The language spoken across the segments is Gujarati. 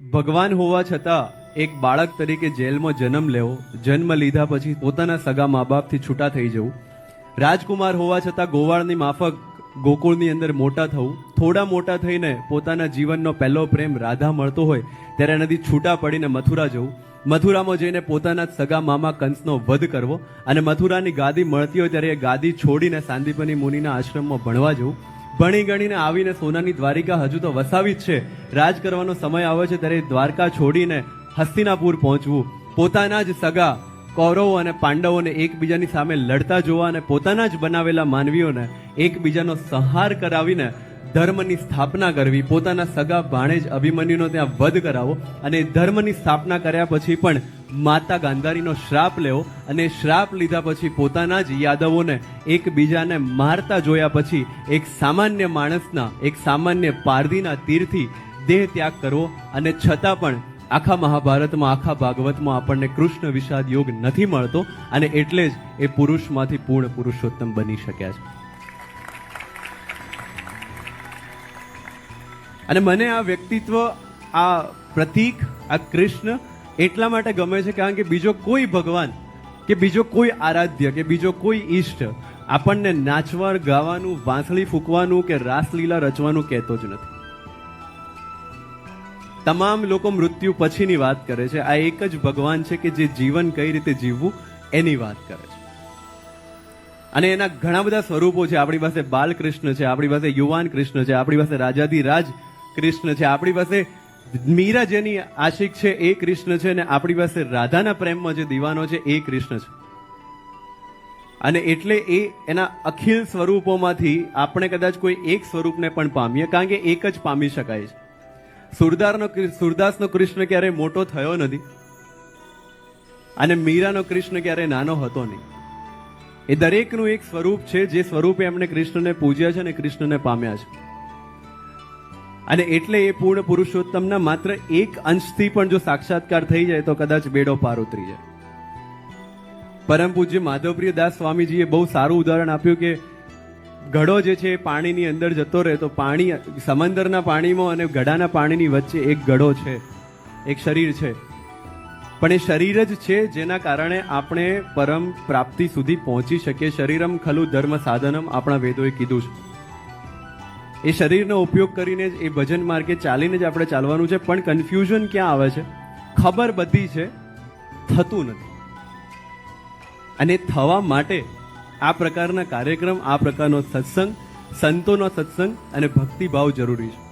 ભગવાન હોવા છતાં એક બાળક તરીકે જેલમાં જન્મ લેવો, જન્મ લીધા પછી પોતાના સગા મા બાપથી છૂટા થઈ જવું, રાજકુમાર હોવા છતાં ગોવાળની માફક ગોકુળની અંદર મોટા થવું, થોડા મોટા થઈને પોતાના જીવનનો પહેલો પ્રેમ રાધા મળતો હોય ત્યારે એનાથી છૂટા પડીને મથુરા જવું. મથુરામાં જઈને પોતાના સગા મામા કંસનો વધ કરવો અને મથુરાની ગાદી મળતી હોય ત્યારે એ ગાદી છોડીને સાંદીપની મુનિના આશ્રમમાં ભણવા જવું. ભણી ગણીને આવીને સોનાની દ્વારિકા હજુ તો વસાવી જ છે. રાજ કરવાનો સમય આવે છે ત્યારે દ્વારકા છોડીને હસ્તિનાપુર પહોંચવું. પોતાના જ સગા, કૌરવો અને પાંડવોને એકબીજાની સામે લડતા જોવા અને પોતાના જ બનાવેલા માનવીઓને એકબીજાનો સંહાર કરાવીને ધર્મની સ્થાપના કરવી. પોતાના સગા ભાણેજ અભિમન્યુનો ત્યાં વધ કરાવો અને ધર્મની સ્થાપના કર્યા પછી પણ માતા ગાંધારીનો શ્રાપ લેવો અને શ્રાપ લીધા પછી પોતાના જ યાદવોને એકબીજાને મારતા જોયા પછી એક સામાન્ય માણસના, એક સામાન્ય પારધીના તીરથી દેહ ત્યાગ કરવો અને છતાં પણ આખા મહાભારતમાં, આખા ભાગવતમાં આપણને કૃષ્ણ વિષાદ યોગ નથી મળતો અને એટલે જ એ પુરુષમાંથી પૂર્ણ પુરુષોત્તમ બની શક્યા છે. અને મને આ વ્યક્તિત્વ, આ પ્રતીક, આ કૃષ્ણ એટલા માટે ગમે છે કારણ કે બીજો કોઈ ભગવાન કે બીજો કોઈ આરાધ્ય કે બીજો કોઈ ઈષ્ટ આપણને નાચવા, ગાવાનું, વાંસળી ફૂંકવાનું કે રાસલીલા રચવાનું કહેતો જ નથી. તમામ લોકો મૃત્યુ પછીની વાત કરે છે. આ એક જ ભગવાન છે કે જે જીવન કઈ રીતે જીવવું એની વાત કરે છે. અને એના ઘણા બધા સ્વરૂપો છે. આપણી પાસે બાલકૃષ્ણ છે, આપણી પાસે યુવાન કૃષ્ણ છે, આપણી પાસે રાજાધિરાજ કૃષ્ણ છે, આપણી પાસે મીરા જેની આશિક છે એ કૃષ્ણ છે અને આપણી પાસે રાધાના પ્રેમમાં જે દીવાનો છે એ કૃષ્ણ છે. અને એટલે એ એના અખિલ સ્વરૂપોમાંથી આપણે કદાચ કોઈ એક સ્વરૂપને પણ પામીએ, કારણ કે એક જ પામી શકાય છે. સુરદારનો સુરદાસનો કૃષ્ણ ક્યારેય મોટો થયો નથી અને મીરાનો કૃષ્ણ ક્યારેય નાનો હતો નહીં. એ દરેકનું એક સ્વરૂપ છે, જે સ્વરૂપે એમણે કૃષ્ણને પૂજ્યા છે અને કૃષ્ણને પામ્યા છે. અને એટલે એ પૂર્ણ પુરુષોત્તમના માત્ર એક અંશથી પણ જો સાક્ષાત્કાર થઈ જાય તો કદાચ બેડો પાર ઉતરી જાય. પરમ પૂજ્ય માધવપ્રિય દાસ સ્વામીજીએ બહુ સારું ઉદાહરણ આપ્યું કે ઘડો જે છે એ પાણીની અંદર જતો રહે તો પાણી, સમંદરના પાણીમાં અને ઘડાના પાણીની વચ્ચે એક ઘડો છે, એક શરીર છે. પણ એ શરીર જ છે જેના કારણે આપણે પરમ પ્રાપ્તિ સુધી પહોંચી શકીએ. શરીરમ ખલુ ધર્મ સાધનમ આપણા વેદોએ કીધું છે. એ શરીરનો ઉપયોગ કરીને જ એ ભજન માર્ગે ચાલીને જ આપણે ચાલવાનું છે, પણ કન્ફ્યુઝન ક્યાં આવે છે? ખબર બધી છે, થતું નથી. અને થવા માટે આ પ્રકારના કાર્યક્રમ, આ પ્રકારનો સત્સંગ, સંતોનો સત્સંગ અને ભક્તિભાવ જરૂરી છે.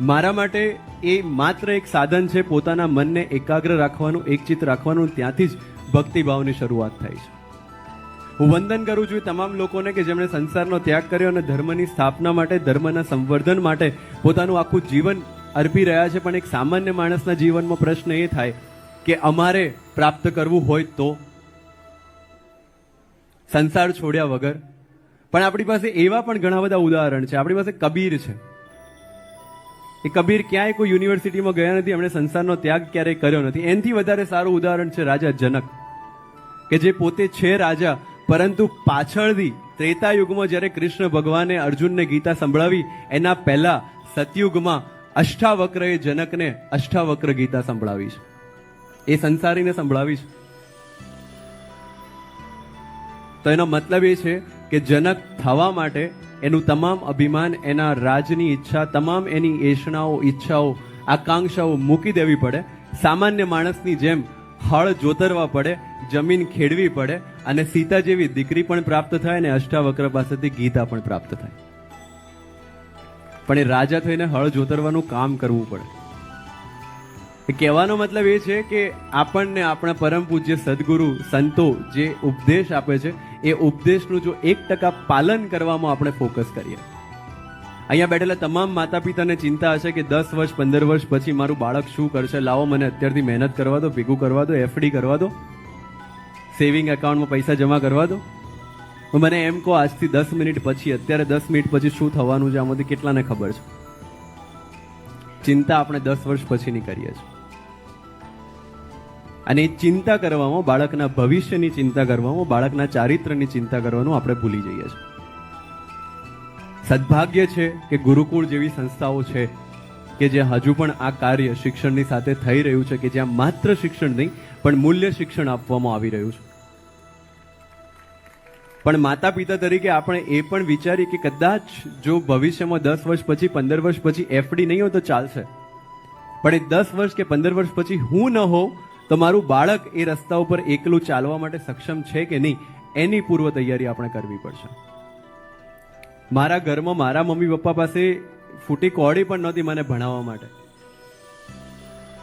મારા માટે એ માત્ર એક સાધન છે, પોતાના મનને એકાગ્ર રાખવાનું, એકચિત રાખવાનું, ત્યાંથી જ ભક્તિભાવની શરૂઆત થાય છે. હું વંદન કરું છું તમામ લોકોને કે જેમણે સંસારનો ત્યાગ કર્યો અને ધર્મની સ્થાપના માટે, ધર્મના સંવર્ધન માટે પોતાનું આખું જીવન અર્પી રહ્યા છે. પણ એક સામાન્ય માણસના જીવનમાં પ્રશ્ન એ થાય કે અમારે પ્રાપ્ત કરવું હોય તો? સંસાર છોડ્યા વગર. પણ આપણી પાસે એવા પણ ઘણા બધા ઉદાહરણ છે. આપણી પાસે કબીર છે. એ કબીર ક્યાંય કોઈ યુનિવર્સિટીમાં ગયા નથી. એમણે સંસારનો ત્યાગ ક્યારેય કર્યો નથી. એનથી વધારે સારું ઉદાહરણ છે રાજા જનક, કે જે પોતે છે રાજા પરંતુ પાછળથી ત્રેતા યુગમાં જ્યારે કૃષ્ણ ભગવાને અર્જુનને ગીતા સંભળાવી, એના પહેલા સતયુગમાં અષ્ટાવક્રએ જનકને અષ્ટાવક્ર ગીતા સંભળાવી છે. એ સંસારીને સંભળાવી છે. તો એનો મતલબ એ છે કે જનક થવા માટે એનું તમામ અભિમાન, એના રાજની ઈચ્છા, તમામ એની એષણાઓ ઈચ્છાઓ, આકાંક્ષાઓ મૂકી દેવી પડે. સામાન્ય માણસની જેમ હળ જોતરવા પડે, જમીન ખેડવી પડે અને સીતા જેવી દીકરી પણ પ્રાપ્ત થાય અને અષ્ટાવક્ર પાસેથી ગીતા પણ પ્રાપ્ત થાય. પણ એ રાજા થઈને હળ જોતરવાનું કામ કરવું પડે. કહેવાનો મતલબ એ છે કે આપણને આપણા પરમ પૂજ્ય સદગુરુ, સંતો જે ઉપદેશ આપે છે, એ ઉપદેશનું જો એક ટકા પાલન કરવામાં આપણે ફોકસ કરીએ અહીંયા બેઠેલા તમામ માતા પિતાને ચિંતા હશે કે દસ વર્ષ, પંદર વર્ષ પછી મારું બાળક શું કરશે? લાવો, મને અત્યારથી મહેનત કરવા દો, ભેગું કરવા દો એફડી કરવા દો. સેવિંગ એકાઉન્ટમાં પૈસા જમા કરવા દો. મને એમ કહો, આજથી દસ મિનિટ પછી, અત્યારે દસ મિનિટ પછી શું થવાનું છે, આમાંથી કેટલાને ખબર છે? ચિંતા આપણે દસ વર્ષ પછીની કરીએ છીએ. અને ચિંતા કરવામાં, બાળકના ભવિષ્યની ચિંતા કરવામાં, બાળકના ચારિત્ર્યની ચિંતા કરવાનું આપણે ભૂલી જઈએ છીએ. સદભાગ્ય છે કે ગુરુકુળ જેવી સંસ્થાઓ છે કે જે હજુ પણ આ કાર્ય શિક્ષણની સાથે થઈ રહ્યું છે કે જ્યાં માત્ર શિક્ષણ નહીં, પણ મૂલ્ય શિક્ષણ આપવામાં આવી રહ્યું છે. પણ માતા પિતા તરીકે આપણે એ પણ વિચારીએ કે કદાચ જો ભવિષ્યમાં દસ વર્ષ પછી, પંદર વર્ષ પછી એફડી નહીં હોય તો ચાલશે. પણ એ દસ વર્ષ કે પંદર વર્ષ પછી હું ન હોઉં તો મારું બાળક એ રસ્તા ઉપર એકલું ચાલવા માટે સક્ષમ છે કે નહીં, એની પૂર્વ તૈયારી આપણે કરવી પડશે. મારા ઘરમાં મારા મમ્મી પપ્પા પાસે ફૂટી કોડી પણ નહોતી મને ભણાવવા માટે.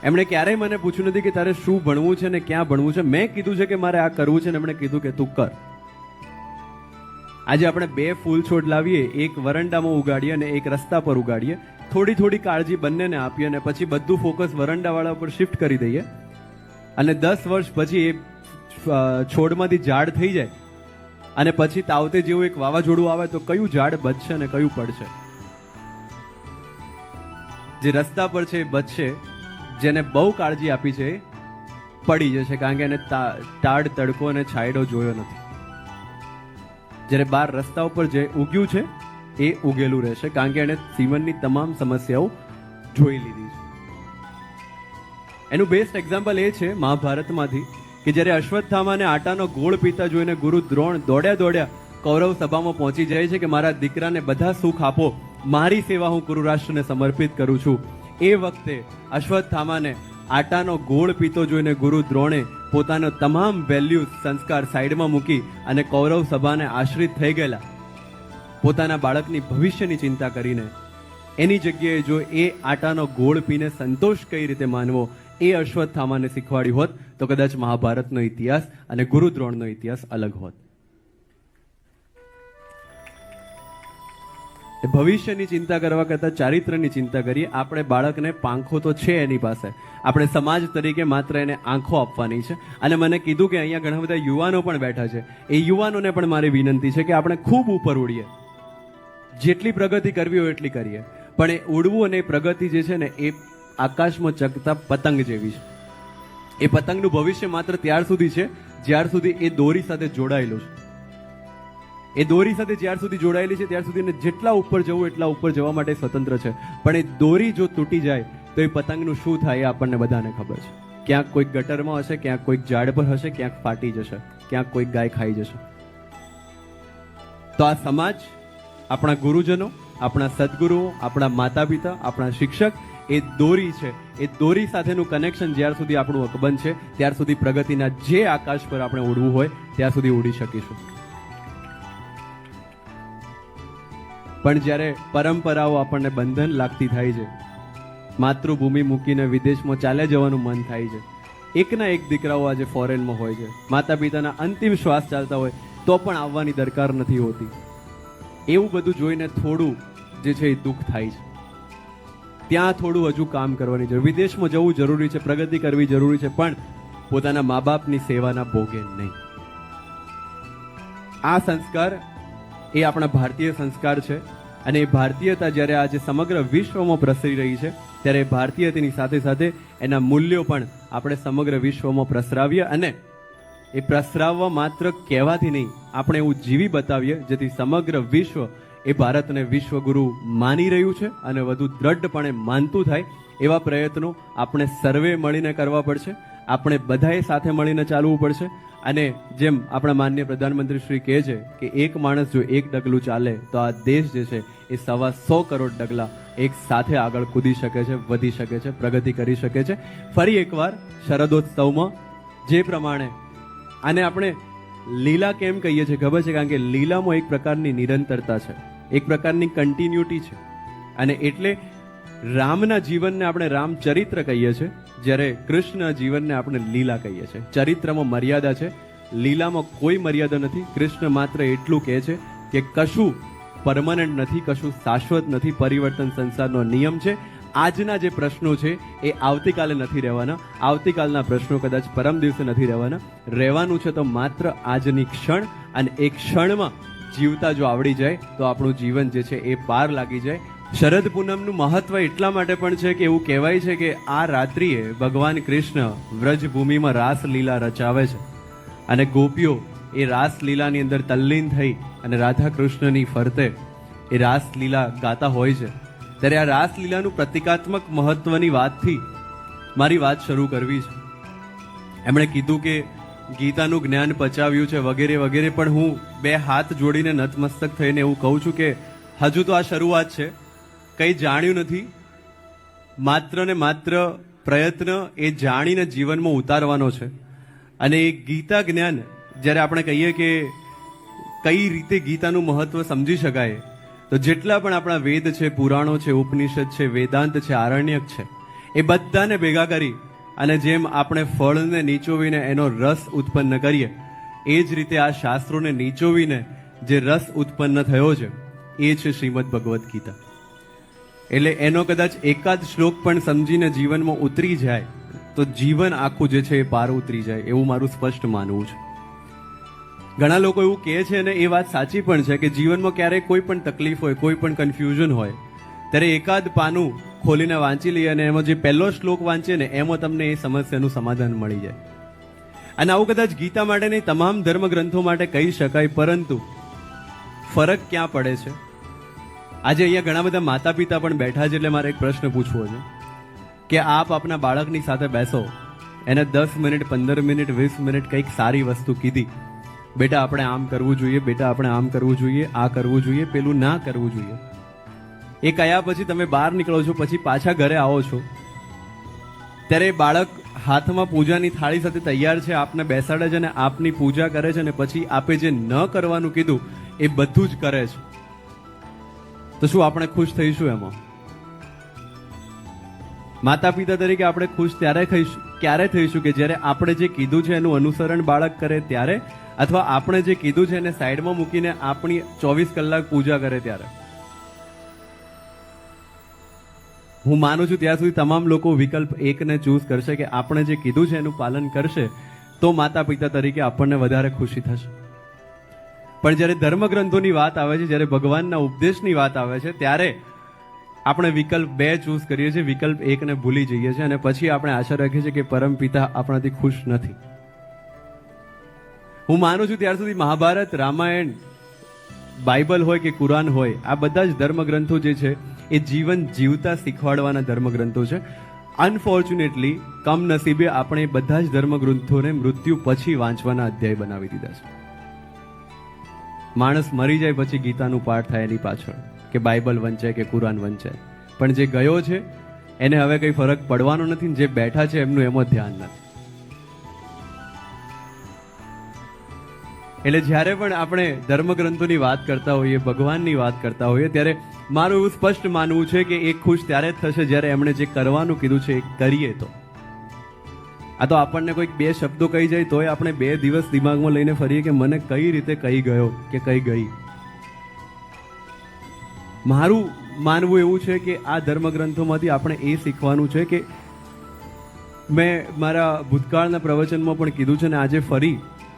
એમણે ક્યારેય મને પૂછ્યું નથી કે તારે શું ભણવું છે ને ક્યાં ભણવું છે. મેં કીધું છે કે મારે આ કરવું છે ને એમણે કીધું કે તું કર. આજે આપણે બે ફૂલ છોડ લાવીએ, એક વરંડામાં ઉગાડીએ અને એક રસ્તા પર ઉગાડીએ. થોડી થોડી કાળજી બંનેને આપીએ અને પછી બધું ફોકસ વરંડાવાળા ઉપર શિફ્ટ કરી દઈએ. અને દસ વર્ષ પછી એ છોડમાંથી ઝાડ થઈ જાય. અને પછી તાવતે જેવું એક વાવાઝોડું આવે તો કયું ઝાડ બચશે અને કયું પડશે? જે રસ્તા પર છે એ બચશે, જેને બહુ કાળજી આપી છે પડી જશે, કારણ કે એને તાડ, તડકો અને છાંયડો જોયો નથી. જ્યારે બાર રસ્તા ઉપર જે ઉગ્યું છે, એ ઉગેલું રહેશે, કારણ કે એણે જીવનની તમામ સમસ્યાઓ જોઈ લીધી છે. એનું બેસ્ટ એક્ઝામ્પલ એ છે મહાભારતમાંથી. કે જ્યારે અશ્વત્થામાને આટાનો ગોળ પીતા જોઈને ગુરુ દ્રોણ દોડ્યા દોડ્યા કૌરવ સભામાં પહોંચી જાય છે કે મારા દીકરાને બધા સુખ આપો, મારી સેવા હું કુરુરાષ્ટ્રને સમર્પિત કરું છું. એ વખતે અશ્વત્થામાને આટાનો ગોળ પીતો જોઈને ગુરુ દ્રોણે પોતાનો તમામ વેલ્યુ સંસ્કાર સાઈડમાં મૂકી અને કૌરવ સભાને આશ્રિત થઈ ગયેલા. પોતાના બાળકની ભવિષ્યની ચિંતા કરીને એની જગ્યાએ જો એ આટાનો ગોળ પીને સંતોષ કઈ રીતે માનવો, એ અશ્વત્થામાને શીખવાડ્યું હોત તો કદાચ મહાભારતનો ઇતિહાસ અને ગુરુદ્રોણનો ઇતિહાસ અલગ હોત. ભવિષ્યની ચિંતા કરવા કરતાં ચારિત્ર્યની ચિંતા કરીએ. આપણે બાળકને પાંખો તો છે એની પાસે. આપણે સમાજ તરીકે માત્ર એને આંખો આપવાની છે. અને મને કીધું કે અહીંયા ઘણા બધા યુવાનો પણ બેઠા છે. એ યુવાનોને પણ મારી વિનંતી છે કે આપણે ખૂબ ઉપર ઉડીએ. જેટલી પ્રગતિ કરવી હોય એટલી કરીએ. પણ એ ઉડવું અને એ પ્રગતિ જે છે ને, એ આકાશમાં ચકતા પતંગ જેવી છે. એ પતંગનું ભવિષ્ય માત્ર ત્યાર સુધી છે, જ્યાર સુધી એ દોરી સાથે જોડાયેલું છે. એ દોરી સાથે જ્યાર સુધી જોડાયેલી છે, ત્યાર સુધી જેટલા ઉપર જવું, એટલા ઉપર જવા માટે સ્વતંત્ર છે. પણ એ દોરી જો તૂટી જાય, તો એ પતંગનું શું થાય એ આપણને બધાને ખબર છે. ક્યાંક કોઈક ગટરમાં હશે, ક્યાંક કોઈક ઝાડ પર હશે, ક્યાંક ફાટી જશે, ક્યાંક કોઈક ગાય ખાઈ જશે. તો આ સમાજ, આપણા ગુરુજનો, આપણા સદગુરુઓ, આપણા માતા પિતા આપણા શિક્ષક એ દોરી છે. એ દોરી સાથેનું કનેક્શન જ્યાર સુધી આપણું અકબંધ છે, ત્યાર સુધી પ્રગતિના જે આકાશ પર આપણે ઉડવું હોય, ત્યાં સુધી ઉડી શકીશું. પણ જ્યારે પરંપરાઓ આપણને બંધન લાગતી થાય છે, માતૃભૂમિ મૂકીને વિદેશમાં ચાલે જવાનું મન થાય છે. એકના એક દીકરાઓ આજે ફોરેનમાં હોય છે. માતા પિતાના અંતિમ શ્વાસ ચાલતા હોય, તો પણ આવવાની દરકાર નથી હોતી. એવું બધું જોઈને થોડું જે છે એ દુઃખ થાય છે. ત્યાં થોડું હજુ કામ કરવાની જરૂર. વિદેશમાં જવું જરૂરી છે, પ્રગતિ કરવી જરૂરી છે, પણ પોતાના મા બાપની સેવાના ભોગે નહીં. આ સંસ્કાર એ આપણા ભારતીય સંસ્કાર છે અને એ ભારતીયતા જ્યારે આજે સમગ્ર વિશ્વમાં પ્રસરી રહી છે, ત્યારે ભારતીયતાની સાથે સાથે એના મૂલ્યો પણ આપણે સમગ્ર વિશ્વમાં પ્રસરાવીએ અને એ પ્રસરાવવા માત્ર કહેવાથી નહીં, આપણે એવું જીવી બતાવીએ જેથી સમગ્ર વિશ્વ એ ભારતને વિશ્વગુરુ માની રહ્યું છે અને વધુ દ્રઢપણે માનતું થાય એવા પ્રયત્નો આપણે સર્વે મળીને કરવા પડશે. આપણે બધાએ સાથે મળીને ચાલવું પડશે. અને જેમ આપણા માન્ય પ્રધાનમંત્રી શ્રી કહે છે કે એક માણસ જો એક ડગલું ચાલે તો આ દેશ જે છે એ સવા સો કરોડ ડગલા એક સાથે આગળ કૂદી શકે છે, વધી શકે છે, પ્રગતિ કરી શકે છે. ફરી એકવાર શરદોત્સવમાં જે પ્રમાણે આને આપણે લીલા કેમ કહીએ છીએ ખબર છે? કારણ કે લીલામાં એક પ્રકારની નિરંતરતા છે. એક પ્રકારની કન્ટિન્યુટી છે. અને એટલે રામના જીવનને આપણે રામચરિત્ર કહીએ છીએ, જ્યારે કૃષ્ણ જીવનને આપણે લીલા કહીએ છીએ. ચરિત્રમાં મર્યાદા છે. લીલામાં કોઈ મર્યાદા નથી. કૃષ્ણ માત્ર એટલું કહે છે કે કશું પરમનન્ટ નથી, કશું શાશ્વત નથી, પરિવર્તન સંસારનો નિયમ છે. આજના જે પ્રશ્નો છે એ આવતીકાલે નથી રહેવાના. આવતીકાલના પ્રશ્નો કદાચ પરમ દિવસે નથી રહેવાના. રહેવાનું છે તો માત્ર આજની ક્ષણ અને એ ક્ષણમાં જીવતા જો આવડી જાય, તો આપણું જીવન જે છે એ પાર લાગી જાય. શરદ પૂનમનું મહત્વ એટલા માટે પણ છે કે એવું કહેવાય છે કે આ રાત્રિએ ભગવાન કૃષ્ણ વ્રજભૂમિમાં રાસલીલા રચાવે છે. અને ગોપીઓ એ રાસલીલાની અંદર તલ્લીન થઈ અને રાધા કૃષ્ણની ફરતે એ રાસલીલા ગાતા હોય છે. ત્યારે આ રાસલીલાનું પ્રતિકાત્મક મહત્વની વાતથી મારી વાત શરૂ કરવી છે. એમણે કીધું કે ગીતાનું જ્ઞાન પચાવ્યું છે વગેરે વગેરે, પણ હું બે હાથ જોડીને નતમસ્તક થઈને એવું કહું છું કે હજુ તો આ શરૂઆત છે. કંઈ જાણ્યું નથી. માત્ર ને માત્ર પ્રયત્ન એ જાણીને જીવનમાં ઉતારવાનો છે. અને એ ગીતા જ્ઞાન, જ્યારે આપણે કહીએ કે કઈ રીતે ગીતાનું મહત્વ સમજી શકાય, તો જેટલા પણ આપણા વેદ છે, પુરાણો છે, ઉપનિષદ છે, વેદાંત છે, આરણ્યક છે, એ બધાને ભેગા કરી અને જેમ આપણે ફળને નીચોવીને એનો રસ ઉત્પન્ન કરીએ, એ જ રીતે આ શાસ્ત્રોને નીચોવીને જે રસ ઉત્પન્ન થયો છે, એ છે શ્રીમદ ભગવદ્ ગીતા. એટલે એનો કદાચ એકાદ શ્લોક પણ સમજીને જીવનમાં ઉતરી જાય, તો જીવન આખું જે છે એ પાર ઉતરી જાય, એવું મારું સ્પષ્ટ માનવું છે. ઘણા લોકો એવું કહે છે અને એ વાત સાચી પણ છે કે જીવનમાં ક્યારેક કોઈ પણ તકલીફ હોય, કોઈ પણ કન્ફ્યુઝન હોય ત્યારે એકાદ પાનું ખોલીને વાંચી લઈએ અને એમાં જે પહેલો શ્લોક વાંચીએ ને, એમાં તમને એ સમસ્યાનું સમાધાન મળી જાય. અને આવું કદાચ ગીતા માટે નહીં, તમામ ધર્મગ્રંથો માટે કહી શકાય, પરંતુ ફરક ક્યાં પડે છે? આજે અહીંયા ઘણા બધા માતા પિતા પણ બેઠા છે એટલે મારે એક પ્રશ્ન પૂછવો છે કે આપ આપના બાળકની સાથે બેસો, એને દસ મિનિટ, પંદર મિનિટ, વીસ મિનિટ કંઈક સારી વસ્તુ કીધી. બેટા, આપણે આમ કરવું જોઈએ, બેટા, આપણે આમ કરવું જોઈએ, આ કરવું જોઈએ, પેલું ના કરવું જોઈએ. એ કયા પછી તમે બહાર નીકળો છો, પછી પાછા ઘરે આવો છો? ત્યારે બાળક હાથમાં પૂજાની થાળી સાથે તૈયાર છે, આપને બેસાડે છે અને આપની પૂજા કરે છે અને પછી આપે જે ન કરવાનું કીધું, એ બધું જ કરે છે. તો શું આપણે ખુશ થઈશું એમાં? માતા પિતા તરીકે આપણે ખુશ ત્યારે થઈશું, ક્યારે થઈશું કે જ્યારે આપણે જે કીધું છે એનું અનુસરણ બાળક કરે ત્યારે, અથવા આપણે જે કીધું છે એને સાઈડમાં મૂકીને આપણી ચોવીસ કલાક પૂજા કરે ત્યારે? હું માનું છું ત્યાં સુધી તમામ લોકો વિકલ્પ એકને ચૂઝ કરશે કે આપણે જે કીધું છે એનું પાલન કરશે, તો માતા પિતા તરીકે આપણને વધારે ખુશી થશે. પણ જ્યારે ધર્મગ્રંથોની વાત આવે છે, જ્યારે ભગવાનના ઉપદેશની વાત આવે છે, ત્યારે આપણે વિકલ્પ બે ચૂઝ કરીએ છીએ, વિકલ્પ એકને ભૂલી જઈએ છીએ અને પછી આપણે આશા રાખીએ છીએ કે પરમ પિતા આપણાથી ખુશ નથી. હું માનું છું ત્યાર સુધી મહાભારત, રામાયણ બાઇબલ હોય કે કુરાન હોય, આ બધા જ ધર્મગ્રંથો જે છે, એ જીવન જીવતા શીખવાડવાના ધર્મગ્રંથો છે. અનફોર્ચ્યુનેટલી કમનસીબે આપણે બધા જ ધર્મગ્રંથોને મૃત્યુ પછી વાંચવાના અધ્યાય બનાવી દીધા છે. માણસ મરી જાય પછી ગીતાનું પાઠ થાય એની પાછળ, કે બાઇબલ વંચાય કે કુરાન વંચાય. પણ જે ગયો છે, એને હવે કંઈ ફરક પડવાનો નથી જે બેઠા છે એમનું એમાં ધ્યાન નથી. એટલે જ્યારે પણ આપણે ધર્મગ્રંથોની વાત કરતા હોઈએ, ભગવાનની વાત કરતા હોઈએ, ત્યારે મારું એવું સ્પષ્ટ માનવું છે કે એ ખુશ ત્યારે જ થશે જ્યારે એમણે જે કરવાનું કીધું છે એ કરીએ તો. આ તો આપણને કોઈક બે શબ્દો કહી જાય, તોય આપણે બે દિવસ દિમાગમાં લઈને ફરીએ કે મને કઈ રીતે કહી ગયો કે કઈ ગઈ. મારું માનવું એવું છે કે આ ધર્મગ્રંથોમાંથી આપણે એ શીખવાનું છે કે મેં મારા ભૂતકાળના પ્રવચનમાં પણ કીધું છે ને આજે ફરી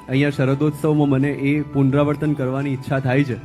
અહીંયા શરદોત્સવમાં મને એ પુનરાવર્તન કરવાની ઈચ્છા થાય છે.